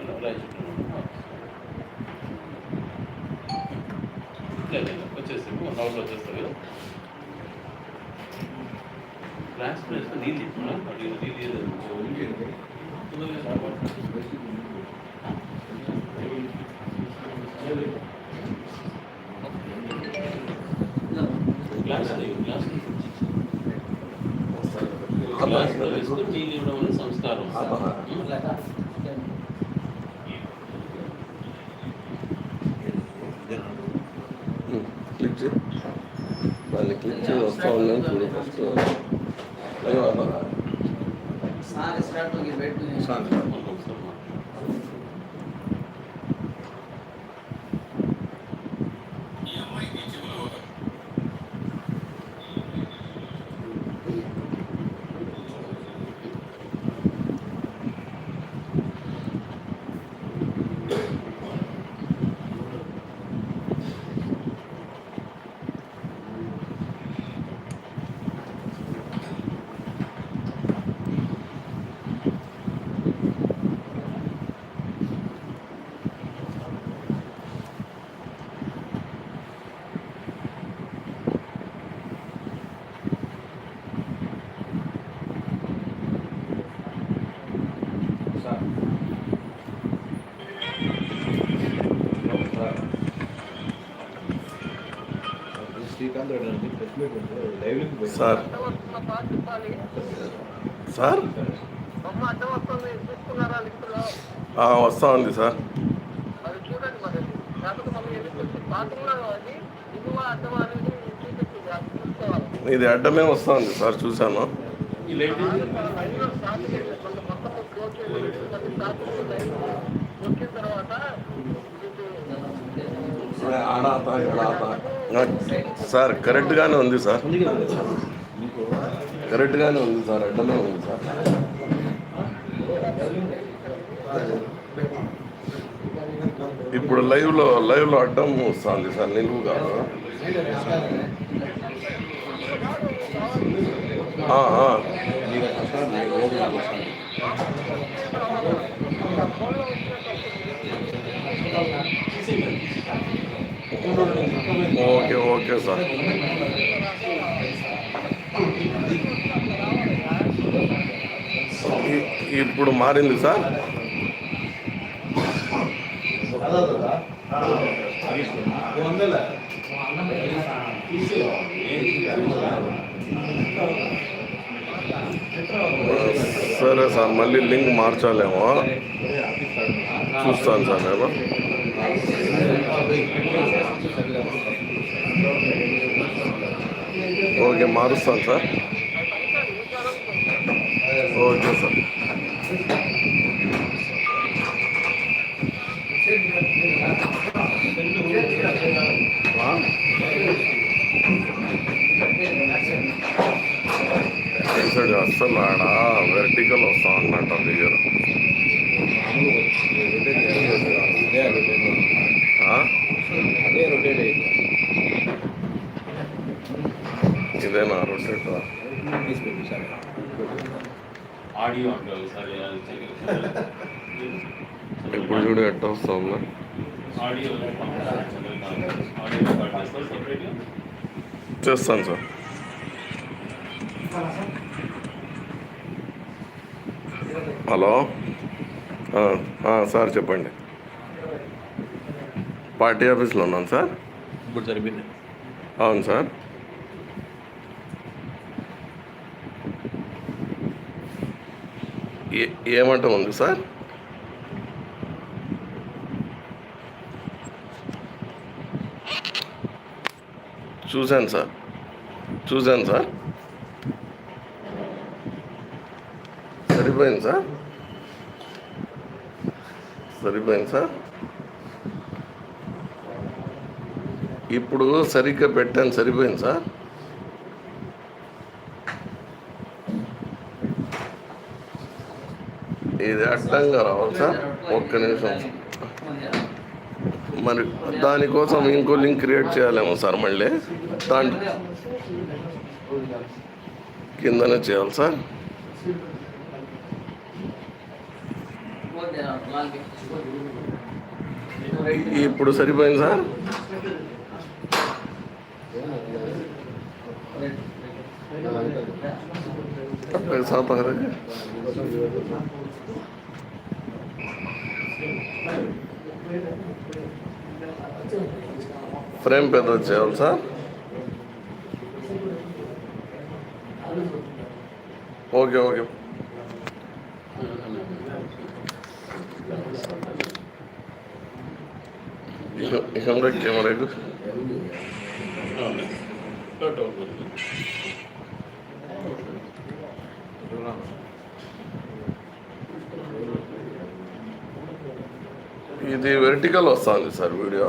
అలా వచ్చేస్తాము వన్ అవర్లో వచ్చేస్తావు కదా నీళ్ళు ఇస్తున్నా నీళ్ళు గ్లాస్ అది గ్లాస్ గ్లాస్లో వేసుకుని నీళ్ళు ఇవ్వడం అనేది సంస్కారం క్లిక్ చేయి దాన్ని క్లిక్ చేయి వస్తా ఉన్నాను చూడు ఫస్ట్ అయ్యో అబ్బా. సార్ అనేది చూపించింది అది చూసుకోవాలి ఇది అడ్డమే వస్తా ఉంది సార్ చూశాను. సార్ కరెక్ట్గానే ఉంది సార్. కరెక్ట్గానే ఉంది సార్ అడ్డమే ఉంది సార్. ఇప్పుడు లైవ్లో లైవ్లో అడ్డం వస్తుంది సార్ నిలువు కాదు. ఆ. Okay okay sir. ఇ- ఇప్పుడు మారింది సార్? సరే సార్ మళ్ళీ లింక్ మార్చాలేమో. చూస్తాను సార్ నేను. ఓకే మారుస్తాను సార్. Okay sir. సైడ్ అస్సలు ఆడ వెర్టికల్ వస్తా అన్నట్టు అయింది ఇదేనా? రొటేట్ ఇప్పుడు చూడు ఎట్ట వస్తుందా. చేస్తాను సార్. హలో? సార్ చెప్పండి. పార్టీ ఆఫీస్లో ఉన్నాను సార్. ఇప్పుడు సరిపోయింది. అవును సార్. ఏ ఏమంట ఉంది సార్? చూశాను సార్. చూశాను సార్. సరిపోయింది సార్? సరిపోయింది సార్? ఇప్పుడు సరిగ్గా పెట్టాను సరిపోయింది సార్? ఇది అడ్డంగా రావాలి సార్. ఒక్క నిమిషం. మరి దానికోసం ఇంకో లింక్ క్రియేట్ చేయాలేమో సార్ మళ్ళీ? దాంట్లో. కిందనే చేయాలి సార్. ఇప్పుడు సరిపోయింది సార్? సాపగరా ఫ్రేమ్ పెద్ద చేయాలి sir. Okay okay. Camera camera ఇది వెర్టికల్ వస్తుంది సార్ వీడియో.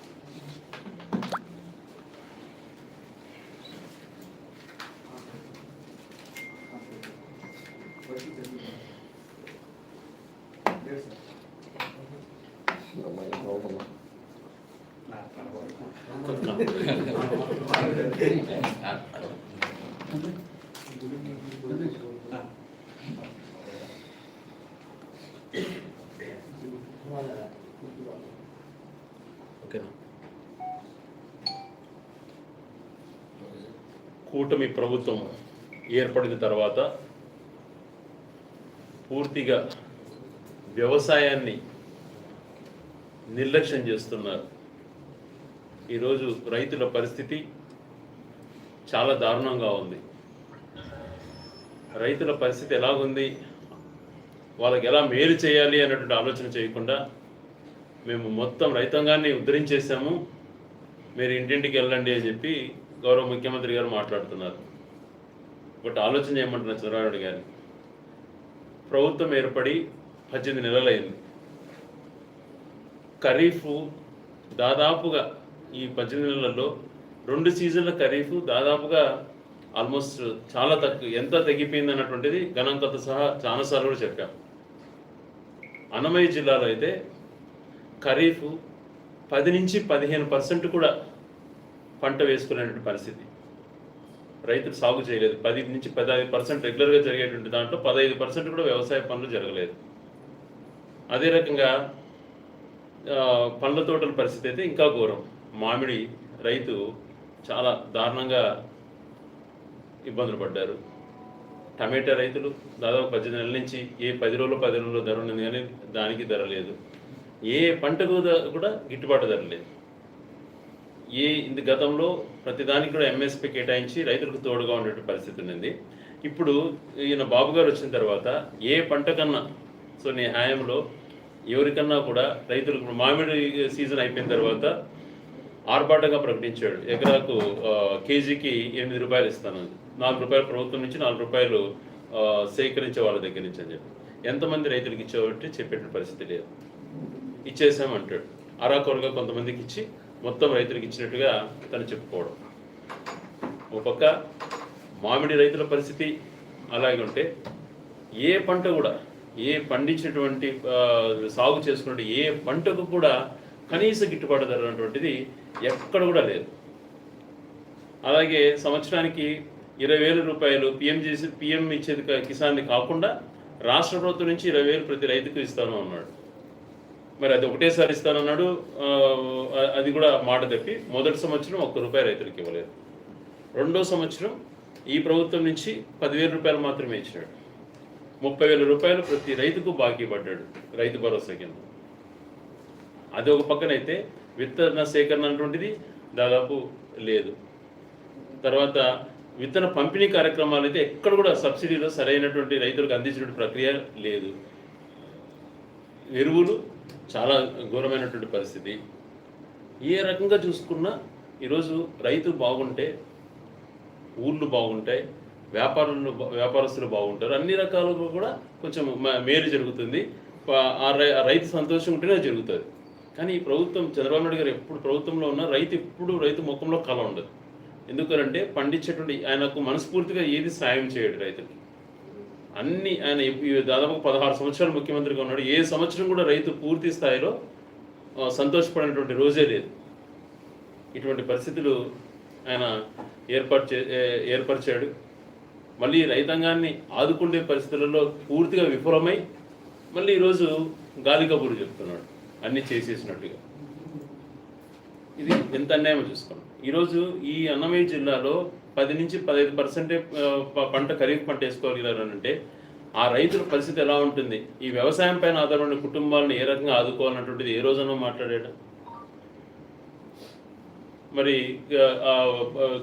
కూటమి ప్రభుత్వం ఏర్పడిన తర్వాత పూర్తిగా వ్యవసాయాన్ని నిర్లక్ష్యం చేస్తున్నారు. ఈరోజు రైతుల పరిస్థితి చాలా దారుణంగా ఉంది. రైతుల పరిస్థితి ఎలాగుంది? వాళ్ళకి ఎలా మేలు చేయాలి అన్నటువంటి ఆలోచన చేయకుండా మేము మొత్తం రైతాంగాన్ని ఉద్ధరించేసాము మీరు ఇంటింటికి వెళ్ళండి అని చెప్పి గౌరవ ముఖ్యమంత్రి గారు మాట్లాడుతున్నారు. బట్ ఆలోచన చేయమంటున్న చంద్రబాబు నాయుడు గారిని. ప్రభుత్వం ఏర్పడి పద్దెనిమిది నెలలైంది. ఖరీఫ్ దాదాపుగా ఈ పద్దెనిమిది నెలల్లో రెండు సీజన్ల ఖరీఫ్ దాదాపుగా ఆల్మోస్ట్ చాలా తక్కువ ఎంత తగ్గిపోయింది అన్నటువంటిది గణాంకత సహా చాలాసార్లు కూడా చెప్పాం. అన్నమయ్య జిల్లాలో అయితే ఖరీఫ్ పది నుంచి పదిహేను పర్సెంట్ కూడా పంట వేసుకునేటువంటి పరిస్థితి. రైతులు సాగు చేయలేదు. పది నుంచి పదహైదు పర్సెంట్ రెగ్యులర్గా జరిగేటువంటి దాంట్లో పదహైదు పర్సెంట్ కూడా వ్యవసాయ పనులు జరగలేదు. అదే రకంగా పండ్ల తోటల పరిస్థితి అయితే ఇంకా ఘోరం. మామిడి రైతు చాలా దారుణంగా ఇబ్బందులు పడ్డారు. టమాటా రైతులు దాదాపు పద్దెనిమిది నెలల నుంచి ఏ పది రోజులు పది రోజులు ధర ఉన్నది కానీ దానికి ధర లేదు. ఏ పంటకు కూడా గిట్టుబాటు ధర లేదు. ఏ ఇంత గతంలో ప్రతిదానికి కూడా ఎంఎస్పి కేటాయించి రైతులకు తోడుగా ఉండే పరిస్థితి ఉన్నది. ఇప్పుడు ఈయన బాబు గారు వచ్చిన తర్వాత ఏ పంట కన్నా సో నీ హాయంలో ఎవరికన్నా కూడా రైతులకు మామిడి సీజన్ అయిపోయిన తర్వాత ఆర్భాటంగా ప్రకటించాడు. ఎకరాకు కేజీకి ఎనిమిది రూపాయలు ఇస్తాను. నాలుగు రూపాయలు ప్రభుత్వం నుంచి నాలుగు రూపాయలు సేకరించే వాళ్ళ దగ్గర నుంచి అని చెప్పి. ఎంతమంది రైతులకు ఇచ్చేవాటి చెప్పేట పరిస్థితి లేదు. ఇచ్చేసామంటాడు అరాకొరగా కొంతమందికి ఇచ్చి మొత్తం రైతులకు ఇచ్చినట్టుగా తను చెప్పుకోవడం. ఒక పక్క మామిడి రైతుల పరిస్థితి అలాగే ఉంటే ఏ పంట కూడా ఏ పండించినటువంటి సాగు చేసుకున్న ఏ పంటకు కూడా కనీస గిట్టుబాటు ధర అనేటువంటిది ఎక్కడ కూడా లేదు. అలాగే సంవత్సరానికి ఇరవై వేల రూపాయలు పిఎం చేసి పిఎం ఇచ్చేది కిసాన్ని కాకుండా రాష్ట్ర ప్రభుత్వం నుంచి ఇరవై వేలు ప్రతి రైతుకు ఇస్తాను అన్నాడు. మరి అది ఒకటేసారి ఇస్తానన్నాడు అది కూడా మాట తప్పి మొదటి సంవత్సరం ఒక్క రూపాయి రైతులకు ఇవ్వలేదు. రెండో సంవత్సరం ఈ ప్రభుత్వం నుంచి పదివేల రూపాయలు మాత్రమే ఇచ్చినాడు. ముప్పై వేల రూపాయలు ప్రతి రైతుకు బాకీ పడ్డాడు రైతు భరోసా కింద. అది ఒక పక్కనైతే విత్తన సేకరణ అటువంటిది దాదాపు లేదు. తర్వాత విత్తన పంపిణీ కార్యక్రమాలు అయితే ఎక్కడ కూడా సబ్సిడీలో సరైనటువంటి రైతులకు అందించినటువంటి ప్రక్రియ లేదు. ఎరువులు చాలా ఘోరమైనటువంటి పరిస్థితి. ఏ రకంగా చూసుకున్నా ఈరోజు రైతు బాగుంటే ఊళ్ళు బాగుంటాయి వ్యాపారులు వ్యాపారస్తులు బాగుంటారు. అన్ని రకాలుగా కూడా కొంచెం మేలు జరుగుతుంది. ఆ రైతు సంతోషం ఉంటేనే జరుగుతుంది. కానీ ఈ ప్రభుత్వం చంద్రబాబు నాయుడు గారు ఎప్పుడు ప్రభుత్వంలో ఉన్న రైతు ఎప్పుడు రైతు ముఖంలో కళ ఉండదు. ఎందుకంటే పండించేటువంటి ఆయనకు మనస్ఫూర్తిగా ఏది సాయం చేయడు రైతుకి. అన్ని ఆయన ఈ దాదాపు పదహారు సంవత్సరాలు ముఖ్యమంత్రిగా ఉన్నాడు. ఏ సంవత్సరం కూడా రైతు పూర్తి స్థాయిలో సంతోషపడినటువంటి రోజే లేదు. ఇటువంటి పరిస్థితులు ఆయన ఏర్పాటు చే ఏర్పరిచాడు. మళ్ళీ రైతాంగాన్ని ఆదుకునే పరిస్థితులలో పూర్తిగా విఫలమై మళ్ళీ ఈరోజు గాలి కబురు చెప్తున్నాడు. అన్నీ చేసేసినట్టుగా. ఇది ఎంత అన్యాయం చూసుకోండి. ఈరోజు ఈ అన్నమయ్య జిల్లాలో పది నుంచి పదహైదు పర్సెంటే పంట ఖరీఫ్ పంట వేసుకోగలిగారంటే ఆ రైతుల పరిస్థితి ఎలా ఉంటుంది? ఈ వ్యవసాయం పైన ఆధారపడిన కుటుంబాలను ఏ రకంగా ఆదుకోవాలన్నటువంటిది ఏ రోజున మాట్లాడాడు మరి ఆ,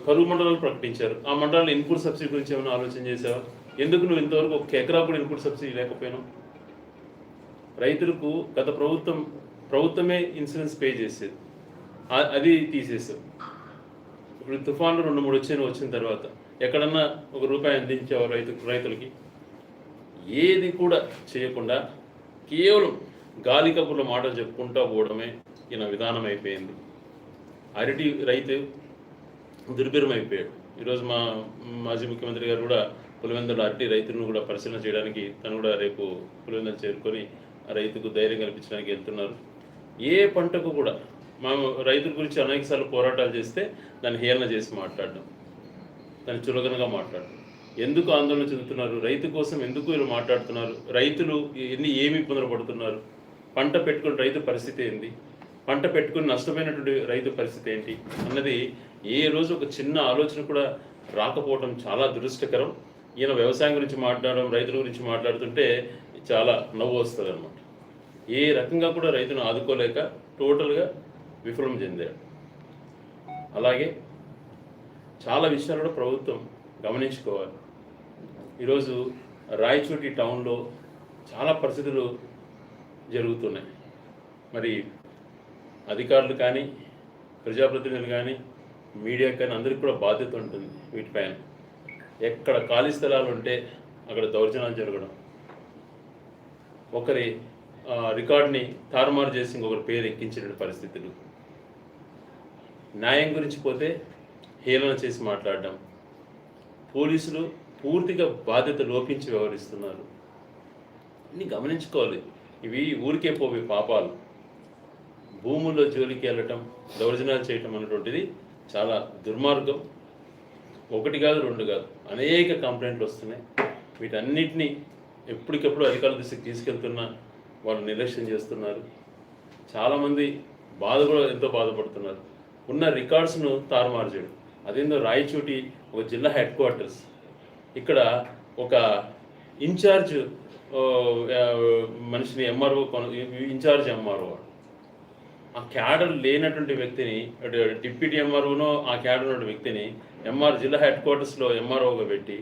కరువు మండలాలు ప్రకటించారు. ఆ మండలాలు ఇన్పుట్ సబ్సిడీ గురించి ఏమైనా ఆలోచన చేసావా? ఎందుకు నువ్వు ఇంతవరకు ఒక ఎకరా కూడా ఇన్పుట్ సబ్సిడీ లేకపోయినావు? రైతులకు గత ప్రభుత్వం ప్రభుత్వమే ఇన్సూరెన్స్ పే చేసేది. అది తీసేసాం ఇప్పుడు తుఫాన్లు రెండు మూడు వచ్చిన వచ్చిన తర్వాత ఎక్కడన్నా ఒక రూపాయి అందించేవారు రైతు రైతులకి? ఏది కూడా చేయకుండా కేవలం గాలి కబుర్ల మాటలు చెప్పుకుంటూ పోవడమే ఈయన విధానం అయిపోయింది. అరటి రైతు దుర్భిరం అయిపోయాడు ఈరోజు మా మాజీ ముఖ్యమంత్రి గారు కూడా పులివెందుల అరటి రైతులను కూడా పరిశీలన చేయడానికి తను కూడా రేపు పులివెందులు చేరుకొని రైతుకు ధైర్యం కల్పించడానికి వెళ్తున్నారు. ఏ పంటకు కూడా మేము రైతుల గురించి అనేకసార్లు పోరాటాలు చేస్తే దాన్ని హేళన చేసి మాట్లాడడం దాన్ని చులకనగా మాట్లాడడం. ఎందుకు ఆందోళన చెందుతున్నారు? రైతు కోసం ఎందుకు వీళ్ళు మాట్లాడుతున్నారు? రైతులు ఎన్ని ఏమి ఇబ్బందులు పడుతున్నారు? పంట పెట్టుకుని రైతు పరిస్థితి ఏంది? పంట పెట్టుకుని నష్టమైనటువంటి రైతు పరిస్థితి ఏంటి? అన్నది ఏ రోజు ఒక చిన్న ఆలోచన కూడా రాకపోవడం చాలా దురదృష్టకరం. ఈయన వ్యవసాయం గురించి మాట్లాడడం రైతుల గురించి మాట్లాడుతుంటే చాలా నవ్వు వస్తుంది అనమాట ఏ రకంగా కూడా రైతును ఆదుకోలేక టోటల్గా విఫలం చెందాడు అలాగే చాలా విషయాలు కూడా ప్రభుత్వం గమనించుకోవాలి. ఈరోజు రాయచోటి టౌన్లో చాలా పరిస్థితులు జరుగుతున్నాయి. మరి అధికారులు కానీ ప్రజాప్రతినిధులు కానీ మీడియా కానీ అందరికీ కూడా బాధ్యత ఉంటుంది వీటిపైన ఎక్కడ ఖాళీ స్థలాలు ఉంటే అక్కడ దౌర్జన్యాలు జరగడం. ఒకరి రికార్డ్ని తారుమారు చేసి ఇంకొకరి పేరు ఎక్కించిన పరిస్థితులు. న్యాయం గురించి పోతే హేళన చేసి మాట్లాడడం. పోలీసులు పూర్తిగా బాధ్యత లోపించి వ్యవహరిస్తున్నారు. ఇన్ని గమనించుకోవాలి. ఇవి ఊరికే పోవే పాపాలు. భూముల్లో జోలికి వెళ్ళటం దౌర్జనాలు చేయటం అనేటువంటిది చాలా దుర్మార్గం. ఒకటి కాదు రెండు కాదు అనేక కంప్లైంట్లు వస్తున్నాయి. వీటన్నిటినీ ఎప్పటికప్పుడు అధికారుల దృష్టికి తీసుకెళ్తున్నా వాళ్ళు నిర్లక్ష్యం చేస్తున్నారు. చాలామంది బాధ కూడా ఎంతో బాధపడుతున్నారు. ఉన్న రికార్డ్స్ను తారుమారు చేయడం. అదేందో రాయచోటి ఒక జిల్లా హెడ్ క్వార్టర్స్. ఇక్కడ ఒక ఇన్ఛార్జ్ మనిషిని ఎంఆర్ఓ ఇన్ఛార్జ్ ఎంఆర్ఓ ఆ క్యాడర్ లేనటువంటి వ్యక్తిని డిప్యూటీ ఎంఆర్ఓనో ఆ క్యాడర్ ఉన్న వ్యక్తిని ఎంఆర్ జిల్లా హెడ్ క్వార్టర్స్లో ఎంఆర్ఓగా పెట్టి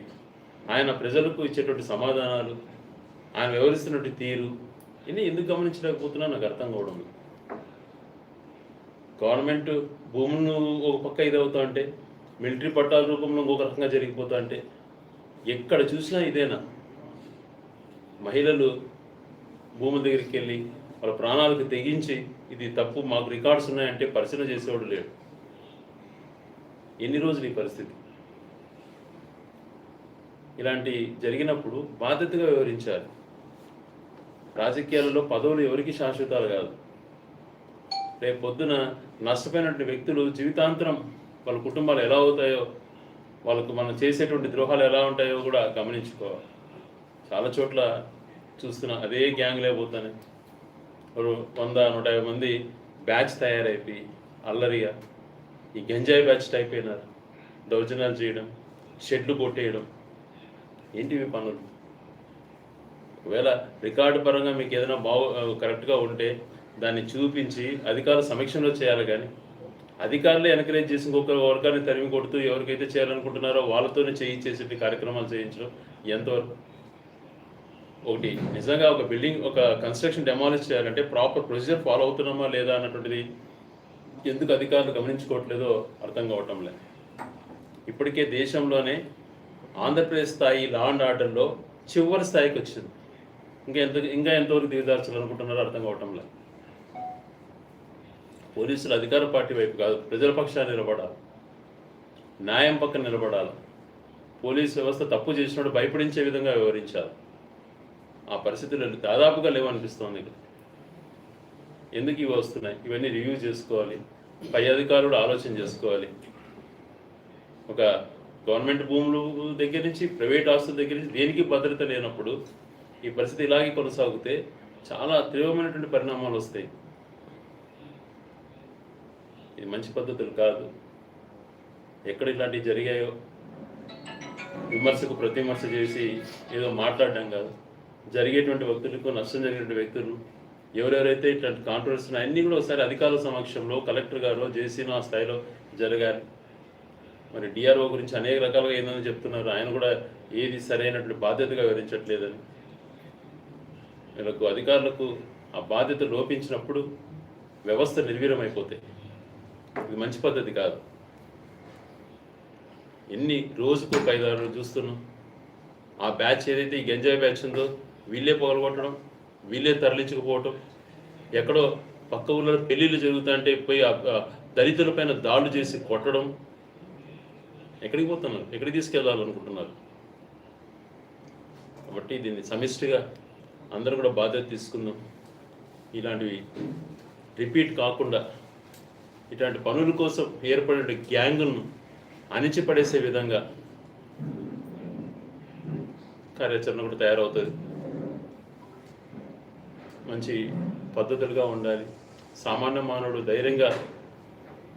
ఆయన ప్రజలకు ఇచ్చేటువంటి సమాధానాలు ఆయన వివరిస్తున్నటువంటి తీరు ఇన్ని ఎందుకు గమనించలేకపోతున్నా నాకు అర్థం కావడం గవర్నమెంట్ భూములను ఒక పక్క ఇదవుతా అంటే మిలిటరీ పట్టాల రూపంలో ఇంకొక రకంగా జరిగిపోతా అంటే ఎక్కడ చూసినా ఇదేనా? మహిళలు భూముల దగ్గరికి వెళ్ళి వాళ్ళ ప్రాణాలకు తెగించి ఇది తప్పు మాకు రికార్డ్స్ ఉన్నాయంటే పరిశీలన చేసేవాడు లేడు. ఎన్ని రోజులు ఈ పరిస్థితి? ఇలాంటి జరిగినప్పుడు బాధ్యతగా వివరించాలి రాజకీయాలలో పదవులు ఎవరికి శాశ్వతాలు కాదు. రేపు పొద్దున నష్టపోయినటువంటి వ్యక్తులు జీవితాంతరం వాళ్ళ కుటుంబాలు ఎలా అవుతాయో వాళ్ళకు మనం చేసేటువంటి ద్రోహాలు ఎలా ఉంటాయో కూడా గమనించుకోవాలి. చాలా చోట్ల చూస్తున్నా అదే గ్యాంగ్ లేకపోతానే ఒక వంద నూట యాభై మంది బ్యాచ్ తయారైపోయి అల్లరిగా ఈ గంజాయి బ్యాచ్ టైప్ అయినారు. దౌర్జన్యాలు చేయడం షెడ్లు కొట్టేయడం. ఏంటివి పనులు? ఒకవేళ రికార్డు పరంగా మీకు ఏదైనా బాగు కరెక్ట్గా ఉంటే దాన్ని చూపించి అధికారుల సమీక్షలో చేయాలి కానీ అధికారులు ఎన్కరేజ్ చేసి ఇంకొక వర్గాన్ని తరిమి కొడుతూ ఎవరికైతే చేయాలనుకుంటున్నారో వాళ్ళతోనే చేయించేసి కార్యక్రమాలు చేయించడం ఎంతవరకు? ఒకటి నిజంగా ఒక బిల్డింగ్ ఒక కన్స్ట్రక్షన్ డెమాలిష్ చేయాలంటే ప్రాపర్ ప్రొసీజర్ ఫాలో అవుతున్నామా లేదా అన్నటువంటిది ఎందుకు అధికారులు గమనించుకోవట్లేదో అర్థం కావటం లేదు. ఇప్పటికే దేశంలోనే ఆంధ్రప్రదేశ్ స్థాయి లా అండ్ ఆర్డర్లో చివరి స్థాయికి వచ్చింది. ఇంకా ఎంత ఇంకా ఎంతవరకు దిగదార్చాలనుకుంటున్నారో అర్థం కావటం లేదు. పోలీసులు అధికార పార్టీ వైపు కాదు ప్రజల పక్షాన్ని నిలబడాలి. న్యాయం పక్కన నిలబడాలి. పోలీస్ వ్యవస్థ తప్పు చేసినప్పుడు భయపడించే విధంగా వ్యవహరించాలి. ఆ పరిస్థితులు దాదాపుగా లేవనిపిస్తోంది ఇక్కడ. ఎందుకు ఇవి వస్తున్నాయి? ఇవన్నీ రివ్యూ చేసుకోవాలి. పై అధికారులు ఆలోచన చేసుకోవాలి. ఒక గవర్నమెంట్ భూములు దగ్గర నుంచి ప్రైవేట్ ఆస్తుల దగ్గర నుంచి దేనికి భద్రత లేనప్పుడు ఈ పరిస్థితి ఇలాగే కొనసాగితే చాలా తీవ్రమైనటువంటి పరిణామాలు వస్తాయి. ఇది మంచి పద్ధతులు కాదు. ఎక్కడ ఇలాంటివి జరిగాయో విమర్శకు ప్రతిమర్శ చేసి ఏదో మాట్లాడడం కాదు. జరిగేటువంటి వ్యక్తులకు నష్టం జరిగినటువంటి వ్యక్తులు ఎవరెవరైతే ఇట్లాంటి కాంట్రవర్సీ అన్నీ కూడా ఒకసారి అధికారుల సమక్షంలో కలెక్టర్ గారు జేసీన స్థాయిలో జరగాలి. మరి డిఆర్ఓ గురించి అనేక రకాలుగా ఏందని చెప్తున్నారు. ఆయన కూడా ఏది సరైనటువంటి బాధ్యతగా వివరించట్లేదని. వీళ్ళకు అధికారులకు ఆ బాధ్యత లోపించినప్పుడు వ్యవస్థ నిర్వీర్యమైపోతాయి ఇది మంచి పద్ధతి కాదు. ఎన్ని రోజుకు ఒక ఐదారు చూస్తున్నాం ఆ బ్యాచ్ ఏదైతే ఈ గంజాయి బ్యాచ్ ఉందో వీళ్ళే పగలగొట్టడం వీళ్ళే తరలించుకుపోవటం ఎక్కడో పక్క ఊళ్ళో పెళ్ళిళ్ళు జరుగుతుంటే పోయి దళితుల పైన దళితులపైన దాడులు చేసి కొట్టడం. ఎక్కడికి పోతున్నారు? ఎక్కడికి తీసుకెళ్ళాలనుకుంటున్నారు కాబట్టి దీన్ని సమిష్టిగా అందరూ కూడా బాధ్యత తీసుకుందాం. ఇలాంటివి రిపీట్ కాకుండా ఇట్లాంటి పనుల కోసం ఏర్పడిన గ్యాంగులను అణిచిపడేసే విధంగా కార్యాచరణ కూడా తయారవుతుంది. మంచి పద్ధతులుగా ఉండాలి. సామాన్య మానవుడు ధైర్యంగా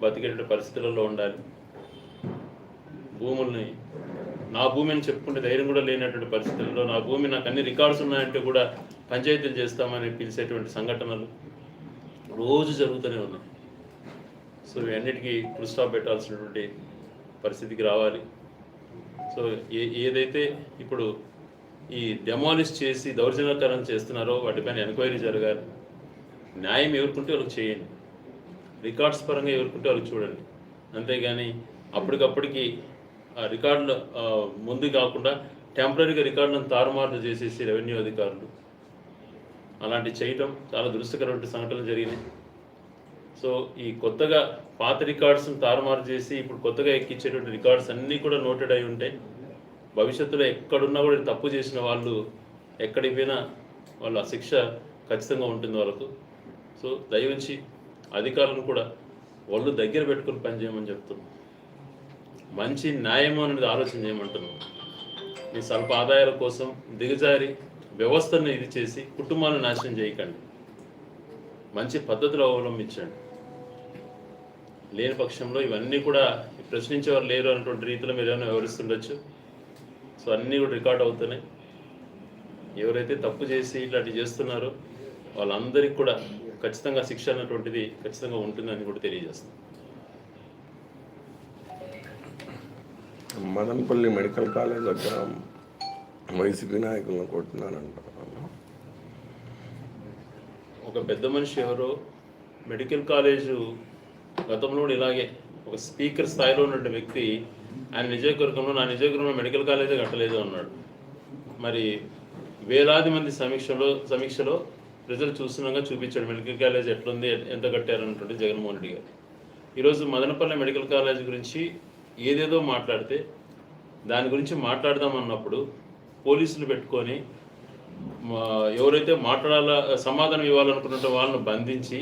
బతికేట పరిస్థితులలో ఉండాలి. భూముల్ని నా భూమి అని చెప్పుకుంటే ధైర్యం కూడా లేనటువంటి పరిస్థితుల్లో నా భూమి నాకు అన్ని రికార్డ్స్ ఉన్నాయంటే కూడా పంచాయతీలు చేస్తామని పిలిచేటువంటి సంఘటనలు రోజు జరుగుతూనే ఉన్నాయి. సో ఇవన్నిటికీ ఫుల్ స్టాప్ పెట్టాల్సినటువంటి పరిస్థితికి రావాలి. సో ఏ ఏదైతే ఇప్పుడు ఈ డెమాలిష్ చేసి దౌర్జన్యకరణ చేస్తున్నారో వాటిపైన ఎంక్వైరీ జరగాలి. న్యాయం ఎవరుకుంటే వాళ్ళకి చేయండి. రికార్డ్స్ పరంగా ఎవరుకుంటే వాళ్ళకి చూడండి. అంతేగాని అప్పటికప్పటికి రికార్డులు ముందు కాకుండా టెంపరీగా రికార్డులను తారుమారు చేసేసి రెవెన్యూ అధికారులు. అలాంటి చేయటం చాలా దురుస్తకరమైన సంఘటనలు జరిగినాయి. సో ఈ కొత్తగా పాత రికార్డ్స్ని తారుమారు చేసి ఇప్పుడు కొత్తగా ఎక్కించేటువంటి రికార్డ్స్ అన్నీ కూడా నోటెడ్ అయి ఉంటాయి భవిష్యత్తులో ఎక్కడున్నా కూడా తప్పు చేసిన వాళ్ళు ఎక్కడికి పోయినా వాళ్ళ శిక్ష ఖచ్చితంగా ఉంటుంది వాళ్ళకు. సో దయవుంచి అధికారులను కూడా వాళ్ళు దగ్గర పెట్టుకుని పనిచేయమని చెప్తున్నాం. మంచి న్యాయమో అనేది ఆలోచన చేయమంటున్నాం. మీ స్వల్ప ఆదాయాల కోసం దిగజారి వ్యవస్థను ఇది చేసి కుటుంబాలను నాశనం చేయకండి. మంచి పద్ధతులు అవలంబించండి. లేని పక్షంలో ఇవన్నీ కూడా ప్రశ్నించేవారు లేరు అన్నటువంటి రీతిలో మీరు ఏమైనా వివరిస్తుండొచ్చు? సో అన్నీ కూడా రికార్డ్ అవుతున్నాయి. ఎవరైతే తప్పు చేసి ఇట్లాంటివి చేస్తున్నారో వాళ్ళందరికీ కూడా ఖచ్చితంగా శిక్ష అన్నటువంటిది ఖచ్చితంగా ఉంటుందని కూడా తెలియజేస్తుంది మదనపల్లి మెడికల్ కాలేజ్ దగ్గర వైసీపీ నాయకులను కొట్టినారంట ఒక పెద్ద మనిషి ఎవరో మెడికల్ కాలేజు గతంలో ఇలాగే ఒక స్పీకర్ స్థాయిలో ఉన్న వ్యక్తి ఆయన నిజవర్గంలో నా నిజవర్గంలో మెడికల్ కాలేజే కట్టలేదు అన్నాడు. మరి వేలాది మంది సమీక్షలో సమీక్షలో రిజల్ట్ చూస్తున్నాగా చూపించాడు మెడికల్ కాలేజ్ ఎట్లుంది ఎంత కట్టారు అన్నటువంటి జగన్మోహన్ రెడ్డి గారు. ఈరోజు మదనపల్లి మెడికల్ కాలేజ్ గురించి ఏదేదో మాట్లాడితే దాని గురించి మాట్లాడదాం అన్నప్పుడు పోలీసులు పెట్టుకొని ఎవరైతే మాట్లాడాల సమాధానం ఇవ్వాలనుకున్న వాళ్ళను బంధించి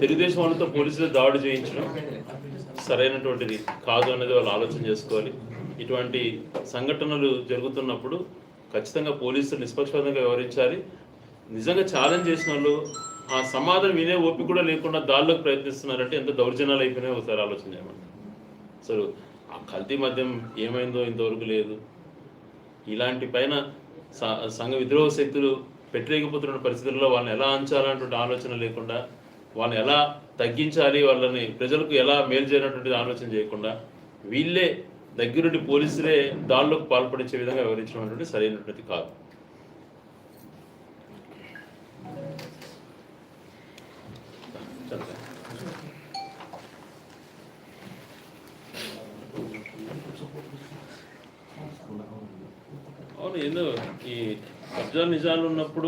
తెలుగుదేశం వాళ్ళతో పోలీసులు దాడి చేయించడం సరైనటువంటిది కాదు అనేది వాళ్ళు ఆలోచన చేసుకోవాలి. ఇటువంటి సంఘటనలు జరుగుతున్నప్పుడు ఖచ్చితంగా పోలీసులు నిష్పక్షపాతంగా వ్యవహరించాలి. నిజంగా ఛాలెంజ్ చేసిన వాళ్ళు ఆ సమాధానం వినే ఓపిక కూడా లేకుండా దారిలోకి ప్రయత్నిస్తున్నారంటే ఎంత దౌర్జన్యాలు అయిపోయినాయో ఒకసారి ఆలోచన చేయమండి అసలు ఆ కల్తీ మద్యం ఏమైందో ఇంతవరకు లేదు. ఇలాంటి పైన స- సంఘ విద్రోహ శక్తులు పెట్టలేకపోతున్న పరిస్థితుల్లో వాళ్ళని ఎలా అంచాలన్నటువంటి ఆలోచన లేకుండా వాళ్ళని ఎలా తగ్గించాలి వాళ్ళని ప్రజలకు ఎలా మేలు చేయాలన్నటువంటి ఆలోచన చేయకుండా వీళ్ళే దగ్గరుండి పోలీసులే దాడులకు పాల్పడించే విధంగా వివరించడం అనేటువంటి సరైనటువంటిది కాదు. ఏదో ఈ కబ్జా నిజాలు ఉన్నప్పుడు